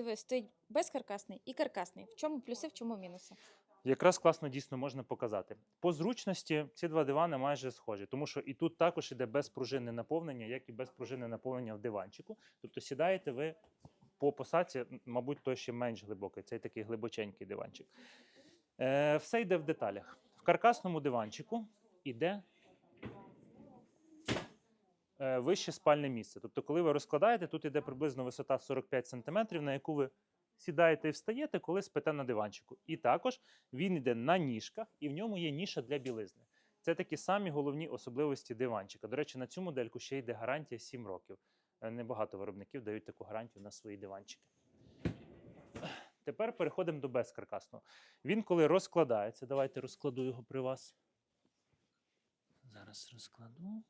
диви, стоїть безкаркасний і каркасний. В чому плюси, в чому мінуси? Якраз класно дійсно можна показати. По зручності ці два дивани майже схожі, тому що і тут також іде безпружинне наповнення, як і безпружинне наповнення в диванчику. Тобто сідаєте ви по посадці, мабуть, той ще менш глибокий, цей такий глибоченький диванчик. Е, все йде в деталях. В каркасному диванчику йде вище спальне місце. Тобто, коли ви розкладаєте, тут іде приблизно висота 45 см, на яку ви сідаєте і встаєте, коли спите на диванчику. І також він йде на ніжках, і в ньому є ніша для білизни. Це такі самі головні особливості диванчика. До речі, на цю модельку ще йде гарантія 7 років. Е, Небагато виробників дають таку гарантію на свої диванчики. Тепер переходимо до безкаркасного. Він, коли розкладається, давайте розкладу його при вас. Зараз розкладу.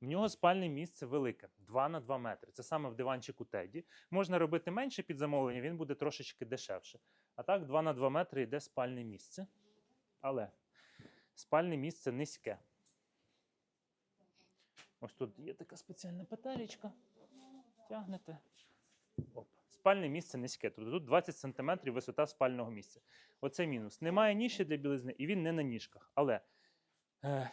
В нього спальне місце велике 2 на 2 метри. Це саме в диванчику Теді. Можна робити менше під замовлення, він буде трошечки дешевше. А так, 2 на 2 метри йде спальне місце. Але спальне місце низьке. Ось тут є така спеціальна петелечка. Тягнете. Оп. Спальне місце низьке. Тобто тут 20 см висота спального місця. Оце мінус. Немає ніші для білизни і він не на ніжках. Але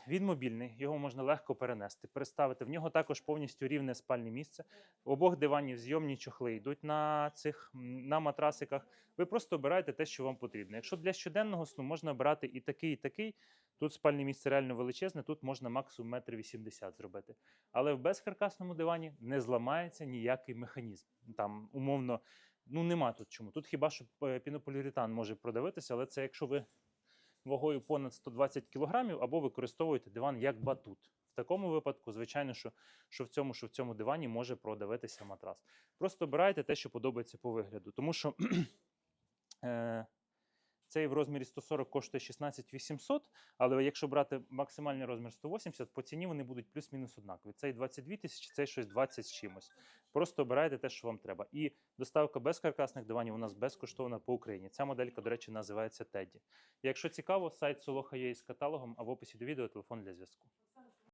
Він мобільний, його можна легко перенести, переставити. В нього також повністю рівне спальне місце. У обох диванів зйомні чохли йдуть на цих на матрасиках. Ви просто обираєте те, що вам потрібно. Якщо для щоденного сну можна обирати і такий, і такий. Тут спальне місце реально величезне, тут можна максимум метр вісімдесят зробити. Але в безкаркасному дивані не зламається ніякий механізм. Там умовно, ну нема тут чому. Тут хіба що е, пінополіуретан може продавитися, але це якщо ви вагою понад 120 кг або використовуєте диван як батут. В такому випадку, звичайно, що, що в цьому, що в цьому дивані може продавитися матрас. Просто обирайте те, що подобається по вигляду. Тому що е, цей в розмірі 140 коштує 16 800, але якщо брати максимальний розмір 180, по ціні вони будуть плюс-мінус однакові. Цей 22 тисячі, цей щось 20 з чимось. Просто обирайте те, що вам треба. І доставка без каркасних диванів у нас безкоштовна по Україні. Ця моделька, до речі, називається Теді. Якщо цікаво, сайт Солоха є із каталогом, а в описі до відео телефон для зв'язку.